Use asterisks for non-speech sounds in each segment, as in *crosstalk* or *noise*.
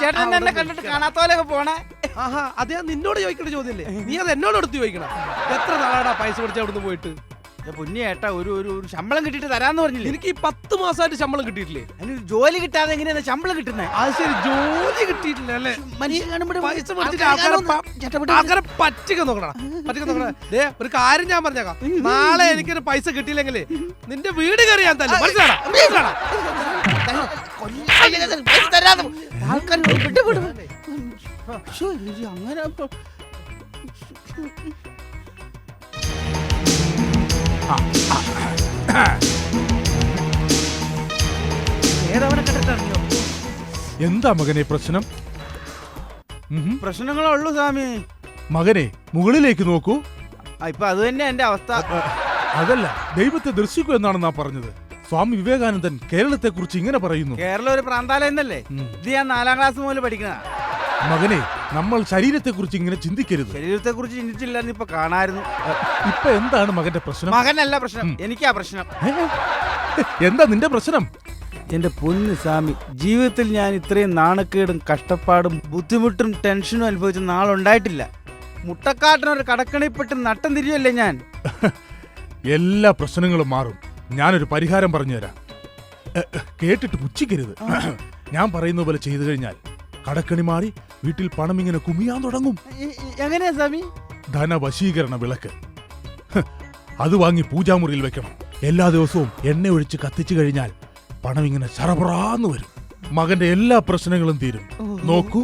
ചേട്ടൻ എന്നെ കണ്ടിട്ട് പോണേ? ആഹാ അത് ഞാൻ നിന്നോട് ചോദിക്കേണ്ട നീ അത് എന്നോട് എടുത്ത് ചോദിക്കണം. എത്ര നാളാടാ പൈസ പിടിച്ച അവിടുന്ന് പോയിട്ട്? ഒരു ഒരു ഒരു ശമ്പളം കിട്ടിയിട്ട് തരാന്ന് പറഞ്ഞില്ലേ? എനിക്ക് ഈ പത്ത് മാസമായിട്ട് ശമ്പളം കിട്ടിയിട്ടില്ലേ? അതിനൊരു ജോലി കിട്ടാതെ എങ്ങനെയാണ് ശമ്പളം കിട്ടുന്നത് അത് ശരി ജോലി കിട്ടിയിട്ടില്ല അല്ലേ? മനുഷ്യൻ കാണുമ്പോഴേ പൈസ. ആൾക്കാരെ പറ്റിക്ക നോക്കണം പറ്റിക്ക നോക്കണം ദേ ഒരു കാര്യം ഞാൻ പറഞ്ഞേക്കാം. നാളെ എനിക്കൊരു പൈസ കിട്ടിയില്ലെങ്കിൽ നിന്റെ വീട് കയറി ഞാൻ തന്നെ മനസ്സിലാടാ മനസ്സിലാടാ അങ്ങനെ ഇപ്പൊ- ഏതവനെ കണ്ടിട്ടറിയോ എന്താ മകനെ പ്രശ്നം? ഉഹും. പ്രശ്നങ്ങളേ ഉള്ളൂ സ്വാമി. മകനെ മുകളിലേക്ക് നോക്കൂ. ഇപ്പൊ അത് തന്നെ എന്റെ അവസ്ഥ. അതല്ല ദൈവത്തെ ദർശിക്കൂ എന്നാണ് നാ പറഞ്ഞത്. സ്വാമി വിവേകാനന്ദൻ കേരളത്തെ കുറിച്ച് ഇങ്ങനെ പറയുന്നു. കേരളം ഒരു പ്രാന്താലയം എന്നല്ലേ? ഇത് ഞാൻ നാലാം ക്ലാസ് മുതൽ പഠിക്കണ മകനെ നമ്മൾ ശരീരത്തെ കുറിച്ച് ഇങ്ങനെ ചിന്തിക്കരുത്. ശരീരത്തെ കുറിച്ച് ചിന്തിച്ചില്ലെന്ന് ഇപ്പൊ കാണായിരുന്നു. ഇപ്പൊ എന്താണ് മകന്റെ പ്രശ്നം? മകനല്ല പ്രശ്നം. എനിക്കാ പ്രശ്നം. എന്താ നിന്റെ പ്രശ്നം? എന്റെ പൊന്ന് സ്വാമി ജീവിതത്തിൽ ഞാൻ ഇത്രയും നാണക്കേടും കഷ്ടപ്പാടും ബുദ്ധിമുട്ടും ടെൻഷനും അനുഭവിച്ച നാളുണ്ടായിട്ടില്ല. മുട്ടക്കാട്ടിനൊരു കടക്കണിപ്പെട്ട് നട്ടം തിരിയല്ലേ ഞാൻ? *laughs* എല്ലാ പ്രശ്നങ്ങളും മാറും. ഞാനൊരു പരിഹാരം പറഞ്ഞുതരാം. കേട്ടിട്ട് പുച്ഛിക്കരുത്. ഞാൻ പറയുന്ന പോലെ ചെയ്തു കഴിഞ്ഞാൽ കടക്കണി മാറി വീട്ടിൽ പണം ഇങ്ങനെ കുമിയാൻ തുടങ്ങും. എങ്ങനെയാ സ്വാമി? ധനവശീകരണ വിളക്ക്. അത് വാങ്ങി പൂജാമുറിയിൽ വെക്കണം. എല്ലാ ദിവസവും എണ്ണ ഒഴിച്ച് കത്തിച്ചു കഴിഞ്ഞാൽ പണം ഇങ്ങനെ ചറപറാന്ന് വരും. മകന്റെ എല്ലാ പ്രശ്നങ്ങളും തീരും. നോക്കൂ.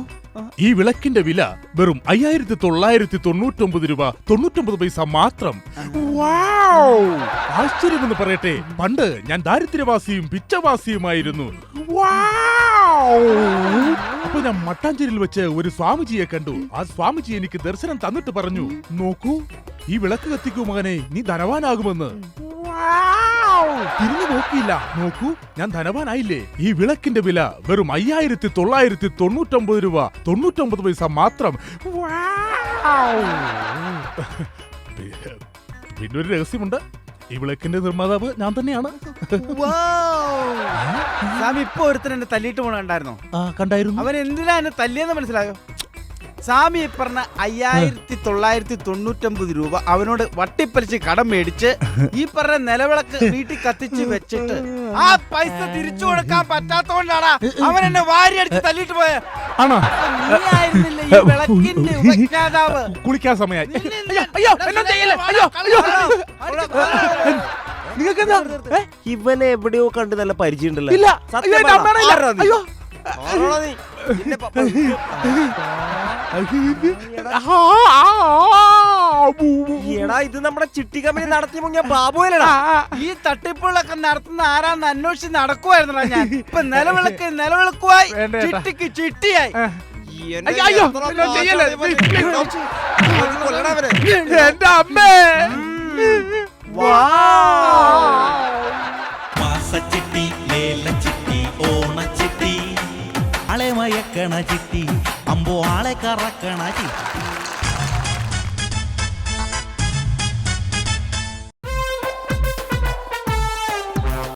ഈ വിളക്കിന്റെ വില വെറും അയ്യായിരത്തി തൊള്ളായിരത്തി തൊണ്ണൂറ്റൊമ്പത് രൂപ തൊണ്ണൂറ്റൊമ്പത് പൈസ മാത്രം! ആശ്ചര്യമെന്ന് പറയട്ടെ പണ്ട് ഞാൻ ദാരിദ്ര്യവാസിയും പിച്ചവാസിയുമായിരുന്നു! അപ്പൊ ഞാൻ മട്ടാഞ്ചേരിയിൽ വെച്ച് ഒരു സ്വാമിജിയെ കണ്ടു ആ സ്വാമിജി എനിക്ക് ദർശനം തന്നിട്ട് പറഞ്ഞു നോക്കൂ ഈ വിളക്ക് കത്തിക്കൂ മകനെ നീ ധനവാനാകുമെന്ന്! തിരിഞ്ഞു നോക്കിയില്ല. നോക്കൂ ഞാൻ ധനവാനായില്ലേ? ഈ വിളക്കിന്റെ വില വെറും അയ്യായിരത്തി തൊള്ളായിരത്തി തൊണ്ണൂറ്റൊമ്പത് രൂപ. തൊണ്ണൂറ്റൊമ്പത് പൈസ മാത്രം! *laughs* പിന്നെ ഒരു രഹസ്യമുണ്ട്. ഈ വിളക്കിന്റെ നിർമ്മാതാവ് ഞാൻ തന്നെയാണ്. ഞാൻ *laughs* ഇപ്പൊ ഒരുത്തൻ എന്നെ തല്ലിയിട്ട് പോണ കണ്ടായിരുന്നോ? ആ കണ്ടായിരുന്നു. അവൻ എന്തിനാ എന്നെ തല്ലിയെന്ന് മനസ്സിലായോ? സ്വാമി പറഞ്ഞ അയ്യായിരത്തി തൊള്ളായിരത്തി തൊണ്ണൂറ്റൊമ്പത് രൂപ അവനോട് വട്ടിപ്പലിച്ച് കടം മേടിച്ച് ഈ പറഞ്ഞ നിലവിളക്ക് വീട്ടിൽ കത്തിച്ച് വെച്ചിട്ട് ആ പൈസ തിരിച്ചു കൊടുക്കാൻ പറ്റാത്തോണ്ടാണ് അവൻ എന്നെ വാരി അടിച്ച് തല്ലിട്ട് പോയ. ആണോ? കുളിക്കാൻ സമയം. നിങ്ങൾക്ക്? ഇവനെ എവിടെയോ കണ്ട് നല്ല പരിചയമുണ്ടല്ലോ. ഇല്ല. എടാ ഇത് നമ്മുടെ ചിട്ടി കമ്പനി നടത്തി മുങ്ങിയ ബാബുവല്ലടാ ഈ തട്ടിപ്പുകളൊക്കെ നടത്തുന്ന ആരാന്ന് അന്വേഷിച്ച് നടക്കുവായിരുന്നടാ ഞാൻ. ഇപ്പൊ നിലവിളക്ക് നിലവിളക്കുവായി. ചിട്ടിക്ക് ചിട്ടിയായി. എന്റെ അമ്മേ. അയ്യോ, മയക്കണ ചിട്ടി. അമ്പോ ആളെ കറക്കണ ചിട്ടി.